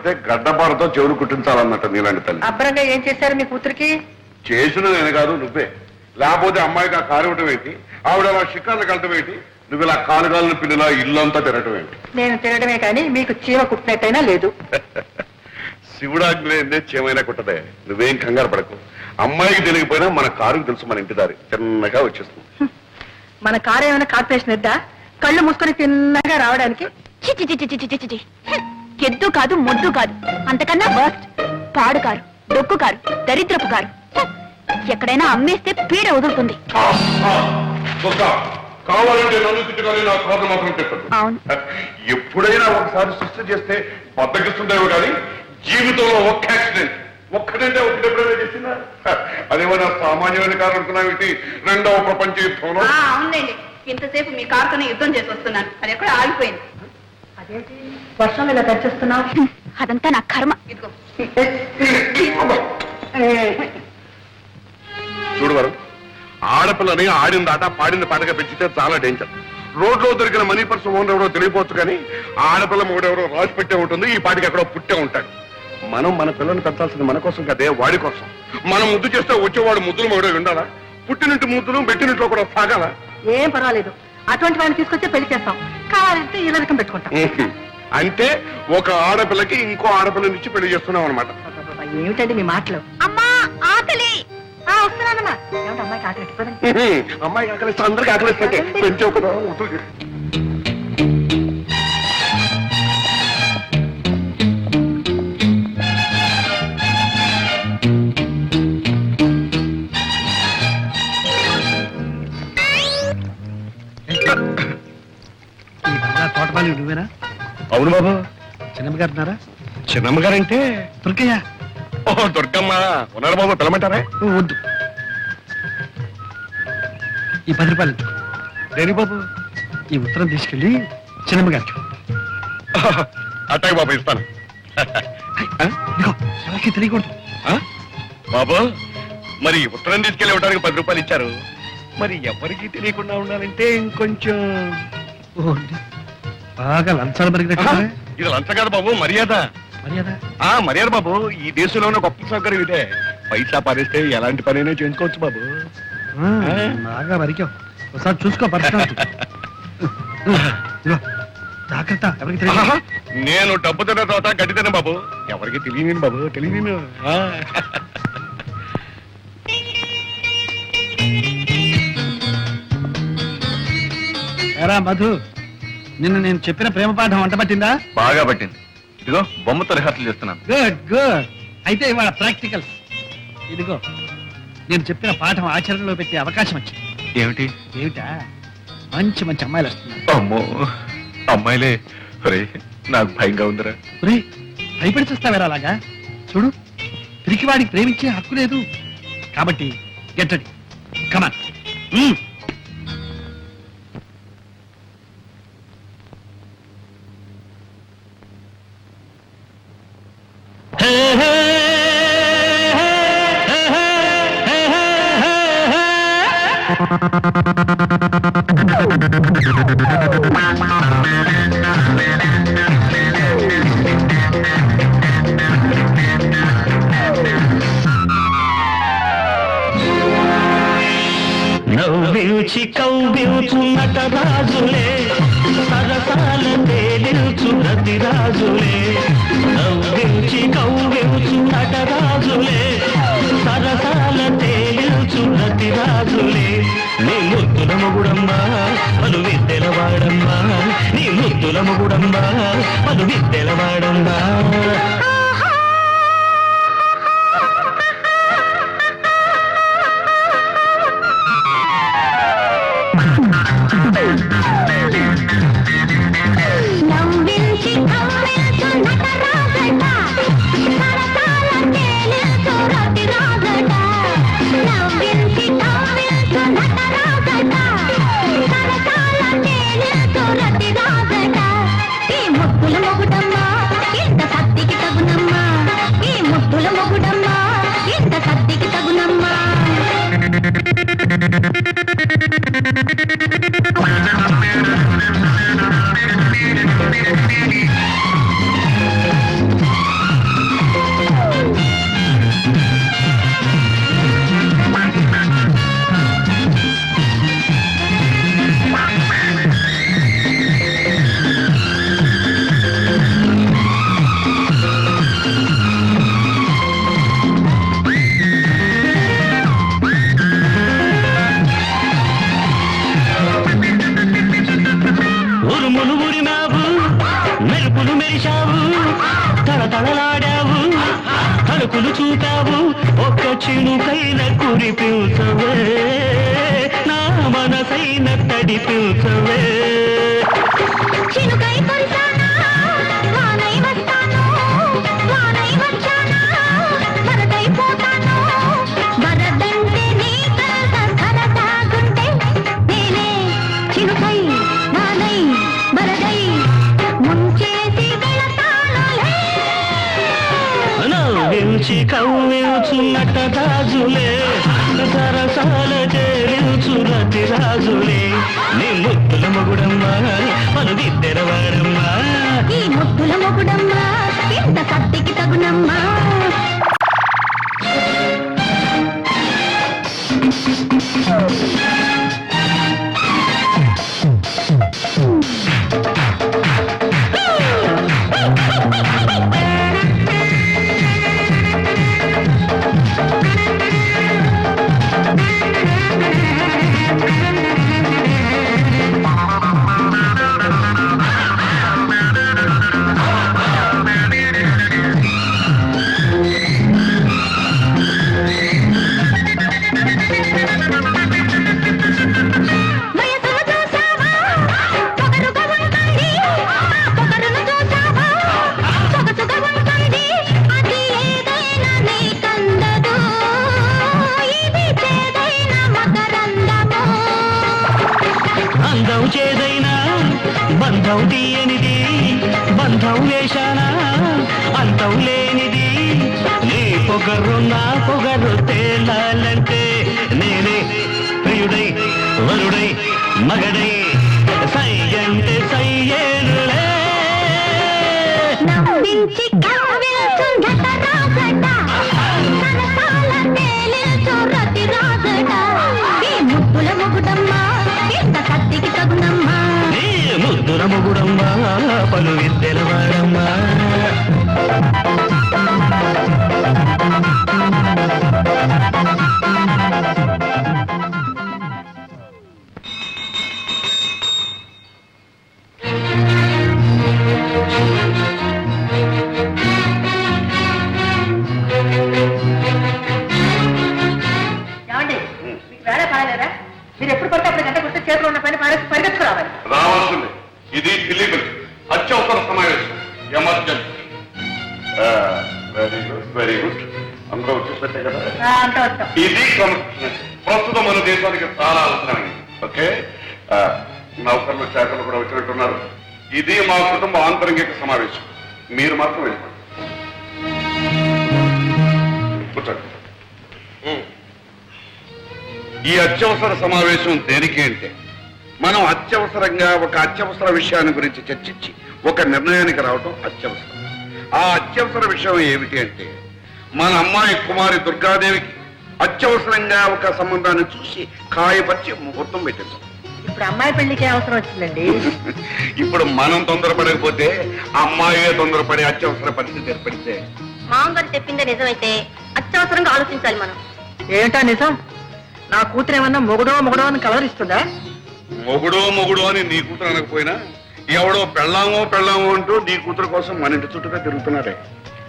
కొడితే గడ్డపారతో చెవులు కుట్టించాలన్నట్టు నీలాంటి తల్లి. అబ్బరంగా ఏం చేశారు మీ కూతురికి? చేసిన నేను కాదు నువ్వే. లేకపోతే అమ్మాయికి ఆ కారు ఇవ్వటం ఏంటి? ఆవిడ అలా షికార్లు కలటం ఏంటి? నువ్వు ఇలా కాలుగాలను పిల్లల ఇల్లంతా తినటం ఏంటి? నేను తినడమే కానీ మీకు చీమ కుట్టినట్టయినా లేదు. శివుడాగ్నే చీమైనా కుట్టదే. నువ్వేం కంగారు పడకు. అమ్మాయికి తెలియకపోయినా మన కారుకి తెలుసు మన ఇంటి దారి. చిన్నగా వచ్చేస్తుంది. మన కారు ఏమైనా కార్పొరేషన్ ఇద్దా? కళ్ళు మూసుకొని తిన్నగా రావడానికి చి చి చి చి చి ఎద్దు కాదు మొద్దు కాదు. అంతకన్నా వర్స్ట్ పాడు కారు డొక్కు కారు. దరిద్రపు కారు. ఎక్కడైనా అమ్మేస్తే పీడ వదులుతుంది. ఆ, ఆ, ఒక్క కావాలంటే నన్ను తిట్టుకొని నా కారు మాత్రం తిట్టదు. అవును. ఎప్పుడైనా ఒకసారి సృష్టి చేస్తే బద్దకిస్తుందేమో కానీ జీవితంలో ఒక్క యాక్సిడెంట్ ఒక్కడంటే ఒకటి ఎప్పుడైనా చేసిందా? అదేమన్నా సామాన్యమైన కారు అనుకున్నావేంటి? రెండవ ప్రపంచ యుద్ధంలో? అవునండి ఇంతసేపు మీ కారుతోనే యుద్ధం చేసి వస్తున్నాను. అది ఎక్కడ ఆగిపోయింది. అదేంటి? వర్షం ఇలా తెచ్చేస్తున్నావు హ్మ్. అదంతా నా కర్మ. చూడు వరం ఆడపిల్లని ఆడిన దాట పాడిన పాటగా పెంచితే చాలా డేంజర్ రోడ్లో దొరికిన మనీ పర్స్ ఓనర్ ఎవరో తెలియపోవచ్చు కానీ ఆడపిల్ల మొగుడెవరో రాసి పెట్టే ఉంటుంది ఈ పాటికి ఎక్కడో పుట్టే ఉంటాడు. మనం మన పిల్లల్ని పెంచాల్సింది మన కోసం కదే వాడి కోసం. మనం ముద్దు చేస్తే వచ్చేవాడు ముద్దులు మొగుడే ఉండాలా? పుట్టినట్టు ముద్దులు పెట్టినట్లో కూడా సాగాల? ఏం పర్వాలేదు. అటువంటి వాడిని తీసుకొచ్చే పెళ్ళి చేస్తాం. కావాలంటే ఈ రకం పెట్టుకుంటాం. అంటే ఒక ఆడపిల్లకి ఇంకో ఆడపిల్ల నుంచి పెళ్ళి చేస్తున్నాం అనమాట ఏమిటండి మీ మాటలు? అమ్మా ఆకలి! అమ్మాయి తోటపాలి నువ్వేనా? అవును బాబు. చిన్నమ్మ గారు ఉన్నారా? చిన్నమ్మ గారంటే? దుర్గయ్య. ఓ దుర్గమ్మ. ఉన్నారు బాబు? పిలమంటారా వద్దు. ఈ పది రూపాయలు. దేని బాబు? ఈ ఉత్తరం తీసుకెళ్ళి చిన్నమ్మ గారికి అట్టాయి బాబు ఇస్తాను. ఎవరికి తెలియకూడదు? బాబు మరి ఉత్తరం తీసుకెళ్ళి ఇవ్వడానికి పది రూపాయలు ఇచ్చారు. మరి ఎవరికి తెలియకుండా ఉండాలంటే ఇంకొంచెం బాగా లంచాలు ఆహా, పరిగినట్టు ఇది లంచం కాదు బాబు మర్యాద. మర్యాద? ఆ మర్యాద బాబు ఈ దేశంలో ఉన్న గొప్ప సౌకర్యం ఇదే. పైసా పారేస్తే ఎలాంటి పనైనా చేసుకోవచ్చు బాబు. ఆ, బాగా వరికావు. ఒకసారి చూసుకో జాగ్రత్త ఎవరికి తెలియదు. నేను డబ్బు తిన్న తర్వాత గడ్డి తిన్న బాబు. ఎవరికి తెలియని బాబు తెలియని ఎరా మధు నిన్న నేను చెప్పిన ప్రేమ పాఠం వంట పట్టిందా? బాగా పట్టింది. ఇదిగో బొమ్మతో రిహార్సల్ చేస్తున్నాను. గుడ్ గుడ్ అయితే ఇవాళ ప్రాక్టికల్స్ ఇదిగో నేను చెప్పిన పాఠం ఆచరణలో పెట్టే అవకాశం వచ్చింది. ఏమిటి? ఏమిటా? మంచి మంచి అమ్మాయిలు వస్తున్నారు. అమ్మో అమ్మాయిలే. ఒరే నాకు భయంగా ఉందిరా. ఒరే భయపడి చూస్తావేరా అలాగా? చూడు పిరికివాడికి ప్రేమించే హక్కు లేదు. కాబట్టి గెట్టడి కమాన్ కవ్వించు నటరాజులే సరసాల తేలించు రతిరాజులే నవ్వించి కవ్వించు నటరాజులే సరసాల తేలించు రతిరాజులే నీ ముద్దుల మొగుడమ్మా పలు విద్యల వాడమ్మా. నీ ముద్దుల మొగుడమ్మా పలు విద్యల వాడమ్మా. నవ్వించి కవ్వించున్నట్ట రాజులే సరసాల చేరించు రతి రాజులే. నీ ముత్తుల మొగుడమ్మా పలు విద్దెరవాడమ్మా ఈ ముత్తుల మొగుడమ్మా ఇంత కత్తికి తగునమ్మా. అందం చేదైనా బంధం తీయనిది బంధం వేషానా అంతం లేనిది. నీ పొగరు నా పొగరు తేలాలంటే నేనే ప్రియుడై వరుడై మగడై. సై అంటే సయ్యేనులే నవ్వించి కవ్వించుండట రాజట. సరసాల తేలించు ఈ ముద్దుల మొగుడమ్మా ముద్దుల మొగుడమ్మా పలు విద్దెలవాడమ్మా ఇది మా కుటుంబ ఆంతరంగిక సమావేశం. మీరు మాత్రం వెళ్ళిపోండి. ఈ అత్యవసర సమావేశం దేనికి అంటే మనం అత్యవసరంగా ఒక అత్యవసర విషయాన్ని గురించి చర్చించి ఒక నిర్ణయానికి రావటం అత్యవసరం. ఆ అత్యవసర విషయం ఏమిటి అంటే మన అమ్మాయి కుమారి దుర్గాదేవికి అత్యవసరంగా ఒక సంబంధాన్ని చూసి కాయపరిచి ముహూర్తం పెట్టించాం ఇప్పుడు అమ్మాయి పెళ్ళికి అవసరం వచ్చిందండి. ఇప్పుడు మనం తొందరపడకపోతే అమ్మాయే తొందరపడే అత్యవసర పరిస్థితి ఏర్పడితే? మామగారు చెప్పిందే నిజమైతే అత్యవసరంగా ఆలోచించాలి మనం. ఏంటా నిజం? నా కూతురు ఏమన్నా మొగుడో మొగుడో అని కలరిస్తుందా మొగుడో మొగుడో అని నీ కూతురు అనకపోయినా ఎవడో పెళ్ళామో పెళ్ళామో అంటూ నీ కూతురు కోసం మన ఇంటి చుట్టూగా తిరుగుతున్నారే.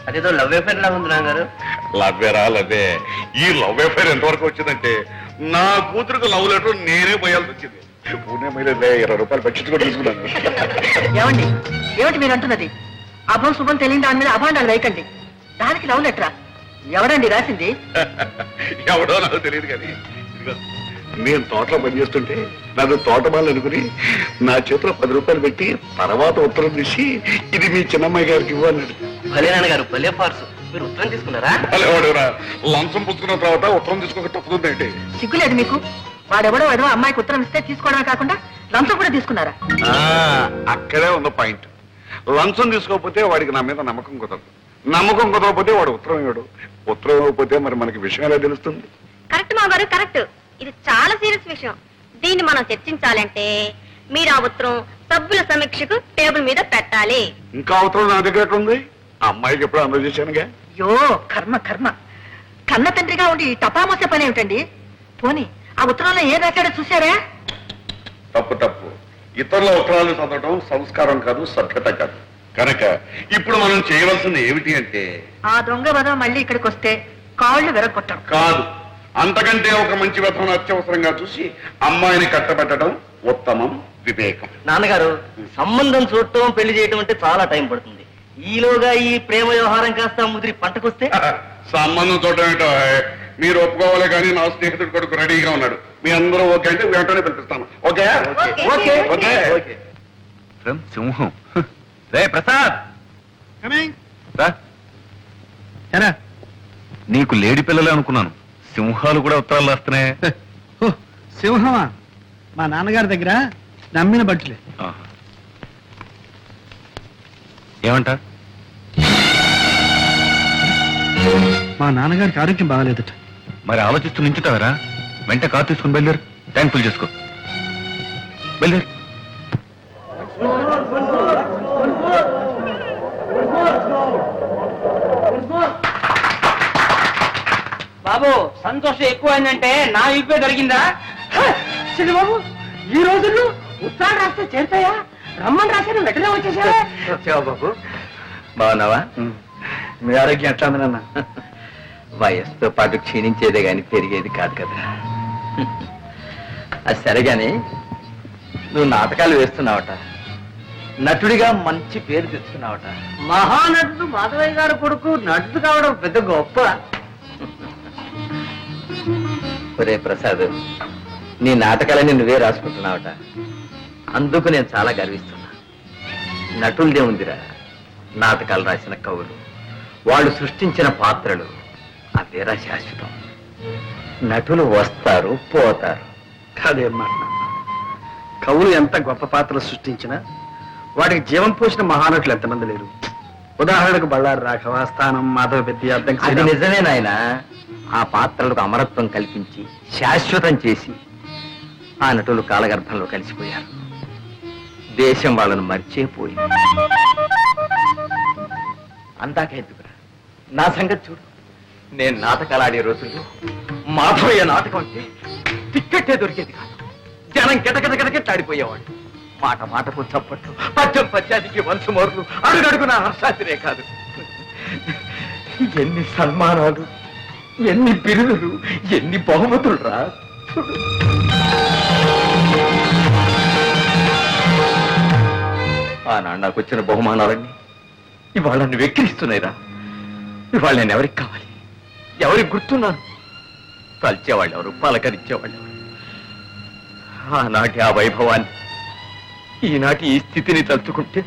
అదేదో లవ్ అఫేర్ లా ఉంది గారు లవ్వేరా లవ్వే. ఈ లవ్ అఫైర్ ఎంతవరకు వచ్చిందంటే నా కూతురుకు లవ్ లెటర్ నేనే పోయాల్సి వచ్చింది. మైలే ఇరవై రూపాయలు బడ్జెట్ కూడా తీసుకున్నాను. ఏమండి? ఏమిటి మీరు అంటున్నది? అభం శుభం తెలియని దాని మీద అభాండాలు వేయకండి. దానికి లవ్ లెటరా? ఎవడండి రాసింది? ఎవడో నాకు తెలియదు కానీ ఇదిగో, నేను తోటలో పనిచేస్తుంటే నన్ను తోటమాలు అనుకుని నా చేతిలో పది రూపాయలు పెట్టి తర్వాత ఉత్తరం తీసి ఇది మీ చిన్నమ్మాయి గారికి ఇవ్వన్నాడు భలే నాన్నగారు భలే ఫార్స్. మీరు ఉత్తరం తీసుకున్నారా? వాడెవరా లంచం పుచ్చుకున్న తర్వాత ఉత్తరం తీసుకోక తప్పుతుందండి సిగ్గులేదు మీకు? వాడెవడో ఏదో అమ్మాయికి ఉత్తరం ఇస్తే తీసుకోవడమే కాకుండా లంచం కూడా తీసుకున్నారా? ఆ, అక్కడే ఉన్న పాయింట్. లంచం తీసుకోకపోతే వాడికి నా మీద నమ్మకం కుదరదు. నమ్మకం కుదరకపోతే వాడు ఉత్తరం ఇవ్వడు. ఉత్తరం ఇవ్వకపోతే మరి మనకి విషయం ఎలా తెలుస్తుంది? కరెక్ట్ మామగారు కరెక్ట్. ఇది చాలా సీరియస్ విషయం. దీన్ని మనం చర్చించాలంటే మీరు ఆ ఉత్తరం సభ్యుల సమీక్షకు టేబుల్ మీద పెట్టాలి. ఇంకా ఉత్తరం నా దగ్గర ఎక్కడ ఉంది ఆ అమ్మాయికి ఎప్పుడు అందజేశానుగా యో కర్మ కర్మ. కన్న తండ్రిగా ఉండి ఈ టపామోసే పని ఏమిటండి? పోనీ ఆ ఉత్తరంలో ఏం రాశాడో చూసారా తప్పు తప్పు. ఇతరుల ఉత్తరాలు చదవడం సంస్కారం కాదు సభ్యత కాదు. కనుక ఇప్పుడు మనం చేయవలసింది ఏమిటి అంటే ఆ దొంగ వద మళ్ళీ ఇక్కడికి వస్తే కాళ్ళు విరగొట్టడం కాదు. అంతకంటే ఒక మంచి వ్యర్థం అత్యవసరంగా చూసి అమ్మాయిని కట్టబెట్టడం ఉత్తమం వివేకం. నాన్నగారు సంబంధం చూడటం పెళ్ళి చేయటం అంటే చాలా టైం పడుతుంది. ఈలోగా ఈ ప్రేమ వ్యవహారం కాస్త ముదిరి పంటకొస్తే? సంబంధం చూడటం ఏంటో? మీరు ఒప్పుకోవాలి కానీ నా స్నేహితుడు కొడుకు రెడీగా ఉన్నాడు. మీ అందరూ ఓకే అంటే వెంటనే పిలిపిస్తాను. ఓకే? ఓకే. ఓకే. సింహం. రే ప్రసాద్! రా. నీకు లేడి పిల్లలే అనుకున్నాను. సింహాలు కూడా ఉత్తరాలు రాస్తున్నాయి. సింహమా? మా నాన్నగారి దగ్గర నమ్మిన బట్టలే. ఆహా. ఏమంట మా నాన్నగారికి ఆరోగ్యం బాగాలేదట. మరి ఆలోచిస్తూ నించుతావరా? వెంట కార్ తీసుకుని బయలుదేరు. ట్యాంక్ ఫుల్ చేసుకో. బయలుదేరు. బాబు సంతోషం ఎక్కువైందంటే నా ఇప్పే దొరికిందా బాబు ఈ రోజుల్లో ఉత్తరాలు రాస్తే చేరుతాయా? రమ్మని రాశాను వెంటనే వచ్చేసా బాబు? బాగున్నావా? మీ ఆరోగ్యం ఎట్లా ఉంది నాన్న? వయస్సుతో పాటు క్షీణించేదే గాని పెరిగేది కాదు కదా. అది సరే గాని నువ్వు నాటకాలు వేస్తున్నావట. నటుడిగా మంచి పేరు తెచ్చుకున్నావట. మహానటుడు మాధవయ్య గారు కొడుకు నటుడు కావడం పెద్ద గొప్ప. ఒరే ప్రసాద్ నీ నాటకాలని నువ్వే రాసుకుంటున్నావట. అందుకు నేను చాలా గర్విస్తున్నా. నటులదే ఉందిరా నాటకాలు రాసిన కవులు వాళ్ళు సృష్టించిన పాత్రలు అవేరా శాశ్వతం. నటులు వస్తారు పోతారు. కాదేం మాట. కవులు ఎంత గొప్ప పాత్రలు సృష్టించినా వాటికి జీవం పోసిన మహానటులు ఎంతమంది లేరు. ఉదాహరణకు బళ్ళారి రాఘవ స్థానం మాధవ పెద్ద అర్థం అది నిజమే నాయన. ఆ పాత్రలకు అమరత్వం కల్పించి శాశ్వతం చేసి ఆ నటులు కాలగర్భంలో కలిసిపోయారు. దేశం వాళ్ళను మర్చిపోయింది. అందాకెందుకురా నా సంగతి చూడు. నేను నాటకాలాడే రోజుల్లో మాధవయ్య నాటకం అంటే టిక్కెట్టే దొరికేది కాదు. జనం గిటగిట గిటగిట్లాడిపోయేవాడు మాట మాటకు చప్పట్లు పద్యం పద్యానికి వంశమోర్లు నా హర్షాతిరే కాదు. ఎన్ని సన్మానాలు ఎన్ని బిరుదులు ఎన్ని బహుమతులు రా. ఆనాడు నాకు వచ్చిన బహుమానాలన్నీ ఇవాళ నన్ను వెక్కిరిస్తున్నాయిరా. ఇవాళ నేను ఎవరికి కావాలి? ఎవరికి గుర్తున్నాను? తలిచేవాళ్ళు ఎవరు? పలకరించేవాళ్ళు ఎవరు? ఆనాటి ఆ వైభవాన్ని ఈనాటి ఈ స్థితిని తలుచుకుంటే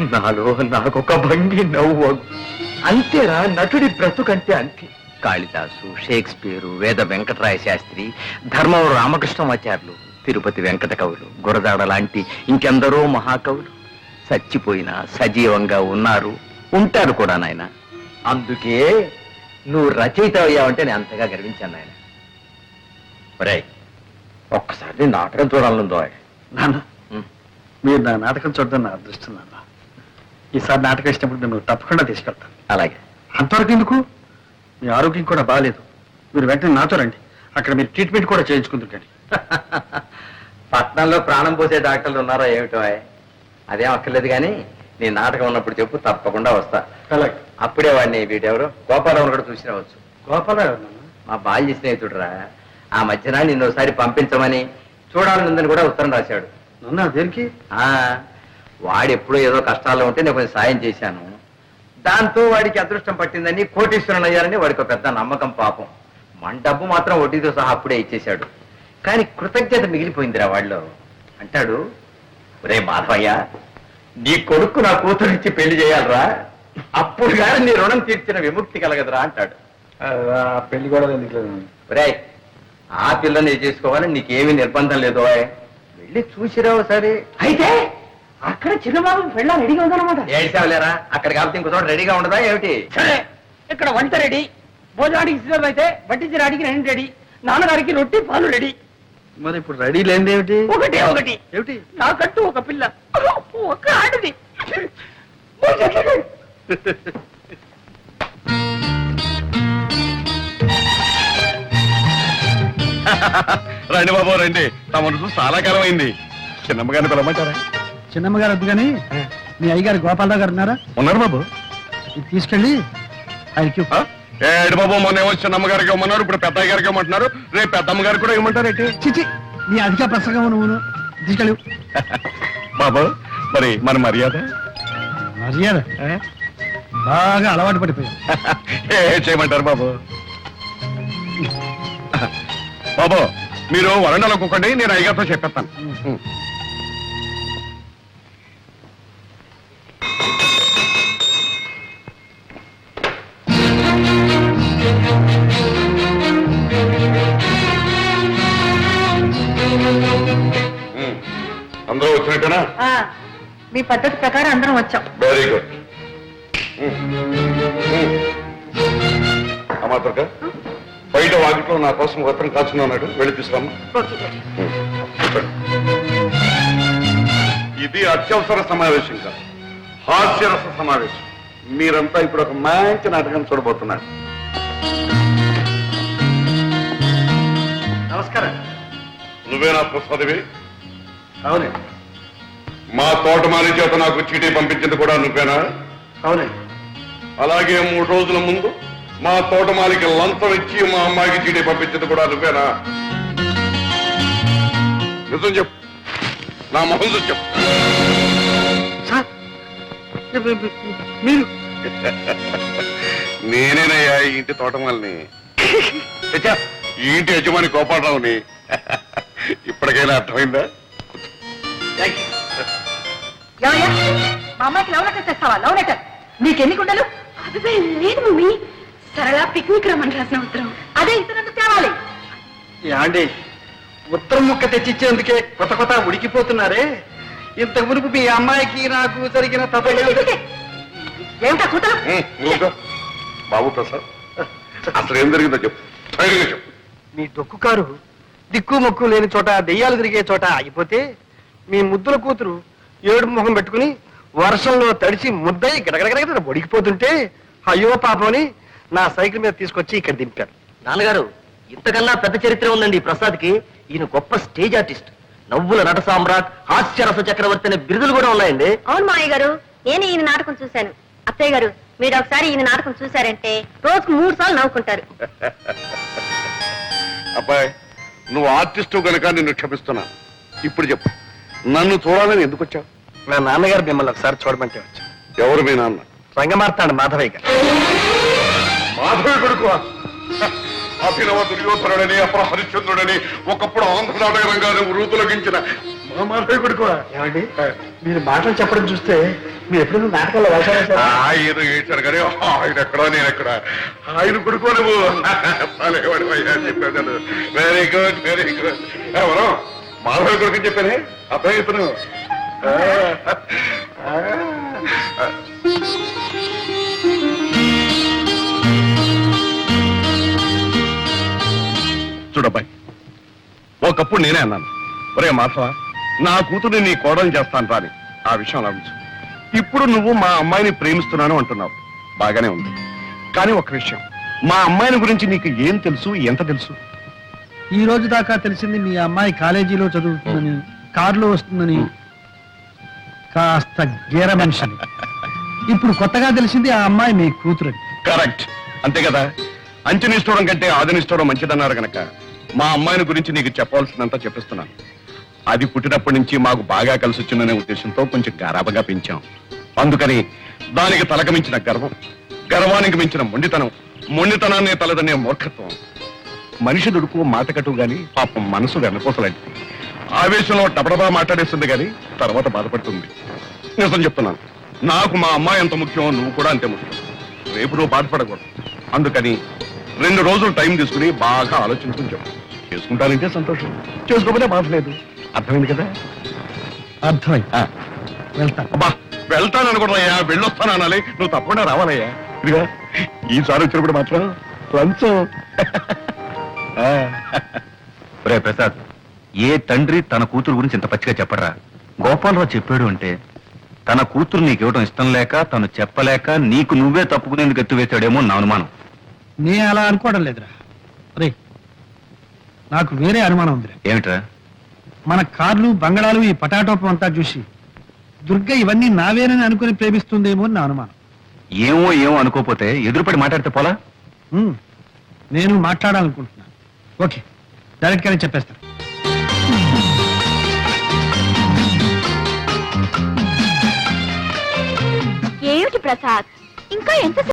నాలో నాకొక భంగి నవ్వు అంతేరా నటుడి బ్రతుకంటే అంతే. కాళిదాసు షేక్స్పియరు వేద వెంకటరాయ శాస్త్రి ధర్మవరం రామకృష్ణమాచార్యులు తిరుపతి వెంకట కవులు గురదాడ లాంటి ఇంకెందరో మహాకవులు. చచ్చిపోయినా సజీవంగా ఉన్నారు. ఉంటారు కూడా నాయన. అందుకే నువ్వు రచయిత అయ్యావంటే నేను అంతగా గర్వించాను నాయన. ఒరేయ్ ఒక్కసారి నాటకం చూడాలనుందో నాన్న మీరు నా నాటకం చూడడం నా అదృష్టం నాన్న. ఈసారి నాటకం ఇచ్చినప్పుడు నేను తప్పకుండా తీసుకెళ్తాను. అలాగే. అంతవరకు ఎందుకు? మీ ఆరోగ్యం కూడా బాగాలేదు మీరు వెంటనే నాతో రండి. అక్కడ మీరు ట్రీట్మెంట్ కూడా చేయించుకుంటుంటండి పట్నంలో ప్రాణం పోసే డాక్టర్లు ఉన్నారా ఏమిటో? అదేం అక్కర్లేదు కానీ నీ నాటకం ఉన్నప్పుడు చెప్పు తప్పకుండా వస్తా. అలాగే అప్పుడే వాడిని వీటెవరు గోపాలరావు కూడా చూసి రావచ్చు గోపాలరావు మా బాల్య స్నేహితుడురా. ఆ మధ్యన నిన్ను ఒకసారి పంపించమని చూడాలనుందని కూడా ఉత్తరం రాశాడు. నాన్న దేనికి? ఆ వాడు ఎప్పుడో ఏదో కష్టాల్లో ఉంటే నేను కొంచెం సాయం చేశాను. దాంతో వాడికి అదృష్టం పట్టిందని కోటీశ్వరుని అయ్యారని వాడికి ఒక పెద్ద నమ్మకం పాపం. మన డబ్బు మాత్రం వడ్డీతో సహా అప్పుడే ఇచ్చేశాడు. కానీ కృతజ్ఞత మిగిలిపోయిందిరా వాళ్ళు. అంటాడు రే మాధవయ్య నీ కొడుకు నా కూతురు ఇచ్చి పెళ్ళి చేయాలరా. అప్పుడు కానీ నీ రుణం తీర్చిన విముక్తి కలగదురా అంటాడు. పెళ్ళి కూడా రే ఆ పిల్లని చేసుకోవాలని నీకేమీ నిర్బంధం లేదు. వెళ్ళి చూసిరావు సరే అయితే అక్కడ చిన్నబాబు పెళ్ళ రెడీగా ఉందన్నమాట. ఏడ్చావులేరా అక్కడ కాబట్టి ఇంకో చోట రెడీగా ఉండదా ఏమిటి? సరే ఇక్కడ వంట రెడీ భోజనానికి సిద్ధం అయితే వడ్డించడానికి రెండు రెడీ నాన్నగారికి రొట్టి పాలు రెడీ. మరి ఇప్పుడు రెడీ లేనిది ఏమిటి? ఒకటే ఒకటి. ఏమిటి? నాకంటూ ఒక పిల్ల. ఒక ఆడది. రండి బాబు రండి. తమను చూసి చాలా కాలం అయింది చిన్నమ్మగారిని పిలవమంటారా? చిన్నమ్మ గారు వద్దు కానీ మీ అయ్యగారు గోపాలరావు గారు ఉన్నారా? ఉన్నారు బాబు. ఇది తీసుకెళ్ళి ఆయనకి ఆ? ఏడు బాబు మొన్న ఏమో చిన్నమ్మగారికి ఇవ్వమన్నారు ఇప్పుడు పెద్దయ్య గారికి ఇవ్వమంటున్నారు. రేపు పెద్దమ్మ గారికి కూడా ఇవ్వమంటారు ఏంటి చిచి నీ అధిక ప్రసంగం నువ్వు తీసుకెళ్ళు బాబు మరి మన మర్యాద? మర్యాద? బాగా అలవాటు పడిపోయావు. ఏ చేయమంటారు బాబు? బాబు మీరు వరండాలో కూకండి నేను అయ్యగారితో చెప్పేస్తాను. వచ్చినట్టేనా మీ పద్ధతి ప్రకారం అందరం వచ్చాం. వెరీ గుడ్ అమాత్రక బయట వాకిట్లో నా కోసం వస్త్రం కాచున్నాడు వెళ్ళి తీసుకురామ్మా. చెప్పండి. ఇది అత్యవసర సమావేశం కాదు. హాస్యరస సమావేశం. మీరంతా ఇప్పుడు ఒక మంచి నాటకం చూడబోతున్నారు. నమస్కారం. నువ్వేనా ప్రసాదివి? అవునండి. మా తోటమాలి చేత నాకు చీటీ పంపించింది కూడా నువ్వేనా? అవునండి. అలాగే మూడు రోజుల ముందు మా తోటమాలికి లంచం ఇచ్చి మా అమ్మాయికి చీటీ పంపించింది కూడా నువ్వేనా? నిజం చెప్పు. నా మొహం చెప్పు. మీరు? నేనేనయ్యా ఈ ఇంటి తోటమాలిని. ఈ ఇంటి యజమాని గోపాలరావుని. ఇప్పటికైనా అర్థమైందా? మా అమ్మాయికి లవ్ లెటర్ తెస్తావా? Love letter. నీకెన్ని గుండెలు అదే లేదు మమ్మీ. సరళ పిక్నిక్ రమ్మని రాసిన ఉత్తరం. అదే ఇతరులకు తేవాలి. యాండి ఉత్తరం ముక్క తెచ్చిచ్చేందుకే కొత్త కొత్త ఉడికిపోతున్నారే? ఇంత మునుపు మీ అమ్మాయికి నాకు జరిగిన తప్ప ఏమిటా కూతురు. బాబు ప్రసాద్ అసలు ఏం జరిగిందో చెప్పు. ధైర్యంగా చెప్పు. మీ డొక్కు కారు దిక్కు మొక్కు లేని చోట దెయ్యాలు తిరిగే చోట ఆగిపోతే మీ ముద్దుల కూతురు ఏడు మొహం పెట్టుకుని వర్షంలో తడిసి ముద్దయి గడగడగడ ఒడికిపోతుంటే అయ్యో పాపని నా సైకిల్ మీద తీసుకొచ్చి ఇక్కడ దింపారు. నాన్నగారు ఇంతకన్నా పెద్ద చరిత్ర ఉందండి ఈ ప్రసాద్కి. ఈయన గొప్ప స్టేజ్ ఆర్టిస్ట్. నవ్వుల నట సామ్రాట్ హాస్యరస చక్రవర్తి అనే బిరుదులు కూడా ఉన్నాయండి. అవును మావయ్య గారు నేను ఈయన నాటకం చూశాను. అత్తయ్య గారు మీరు ఒకసారి ఈయన నాటకం చూశారంటే రోజుకు మూడు సార్లు నవ్వుకుంటారు. అబ్బాయి నువ్వు ఆర్టిస్టు కనుక నిన్ను క్షమిస్తున్నాను. ఇప్పుడు చెప్పు. నన్ను చూడాలని ఎందుకు వచ్చావు? నా నాన్నగారు మిమ్మల్ని ఒకసారి చూడమంటే వచ్చా. ఎవరు మీ నాన్న? రంగమార్తాడు మాధవయ్య గారు. మాధవి కొడుకు? అభినవ దుర్యోధనుడని అప్పుడు హరిశ్చంద్రుడని ఒకప్పుడు ఆంధ్ర నాటక రంగాన్ని వృతులగించిన మా మాధవి కొడుకు? ఏమండి? మీరు మాటలు చెప్పడం చూస్తే మీరు ఎప్పుడైనా నాటకాల్లో? ఆయన ఏడ్చారు కానీ ఆయన ఎక్కడా నేను ఎక్కడ? ఆయన కొడుకో నువ్వు. చెప్పాను వెరీ గుడ్ వెరీ గుడ్ ఎవరు? మాధవ కొడుకు చెప్పానే? అబ్బాయి ఇతను చూడబ్బాయి ఒకప్పుడు నేనే అన్నాను. ఒరే మాధవ నా కూతురు నీ కోడలు చేస్తాను రాని. ఆ విషయం లభించు ఇప్పుడు నువ్వు మా అమ్మాయిని ప్రేమిస్తున్నాను అంటున్నావు. బాగానే ఉంది. కానీ ఒక విషయం మా అమ్మాయిని గురించి నీకు ఏం తెలుసు ఎంత తెలుసు? ఈ రోజు దాకా తెలిసింది మీ అమ్మాయి కాలేజీలో చదువుతుందని కారులో వస్తుందని కాస్త గీర మనిషిని. ఇప్పుడు కొత్తగా తెలిసింది ఆ అమ్మాయి మీ కూతురని. కరెక్ట్. అంతే కదా? అంచనిస్తూడం కంటే ఆదనిస్తూడం మంచిదన్నారు గనక. మా అమ్మాయిని గురించి నీకు చెప్పవలసినంత చెప్పిస్తున్నాను. అది పుట్టినప్పటి నుంచి మాకు బాగా కలిసి వచ్చిందనే ఉద్దేశంతో కొంచెం గారాబగా పెంచాం. అందుకని దానికి తలక మించిన గర్వం గర్వానికి మించిన మొండితనం మొండితనాన్ని తలదనే మూర్ఖత్వం. మనిషి దుడుకు మాట కట్టు గాని పాపం మనసు వెన్నపోసలాంటిది. ఆవేశంలో టపడబా మాట్లాడేస్తుంది గాని తర్వాత బాధపడుతుంది. నిజం చెప్తున్నాను నాకు మా అమ్మాయి ఎంత ముఖ్యం నువ్వు కూడా అంతే ముఖ్యం. రేపు నువ్వు బాధపడకూడదు. అందుకని రెండు రోజులు టైం తీసుకుని బాగా ఆలోచించుకుని చెప్పు. చేసుకుంటానంటే సంతోషం చేసుకోకపోతే బాధ లేదు. అర్థమైంది కదా? వెళ్తాను. అబ్బా వెళ్తాను అనుకుంటున్నాయా వెళ్ళొస్తాను అనాలి. నువ్వు తప్పకుండా రావాలయ్యా. ఇదిగా ఈసారి వచ్చినప్పుడు మాత్రం లంచం. రే ప్రసాద్ ఏ తండ్రి తన కూతురు గురించి ఇంత పచ్చిగా చెప్పడరా? గోపాలరావు చెప్పాడు అంటే తన కూతురు నీకు ఇవ్వడం ఇష్టం లేక తను చెప్పలేక నీకు నువ్వే తప్పుకునేందుకు ఎత్తువేశాడేమో నా అనుమానం. నే అలా అనుకోవడం లేదురా. రే నాకు వేరే అనుమానం ఉందిరా. ఏమిట్రా? మన కార్లు బంగళాలు ఈ పటాటోపం అంతా చూసి దుర్గ ఇవన్నీ నావేనని అనుకుని ప్రేమిస్తుందేమో అని నా అనుమానం. ఏమో ఏమో అనుకోపోతే ఎదురుపడి మాట్లాడితే పోలా? నేను మాట్లాడాలనుకుంటున్నాను ఓకే. డైరెక్ట్ గానే చెప్పేస్తాను ఏమిటి ప్రసాద్? ఇంకా ఎంత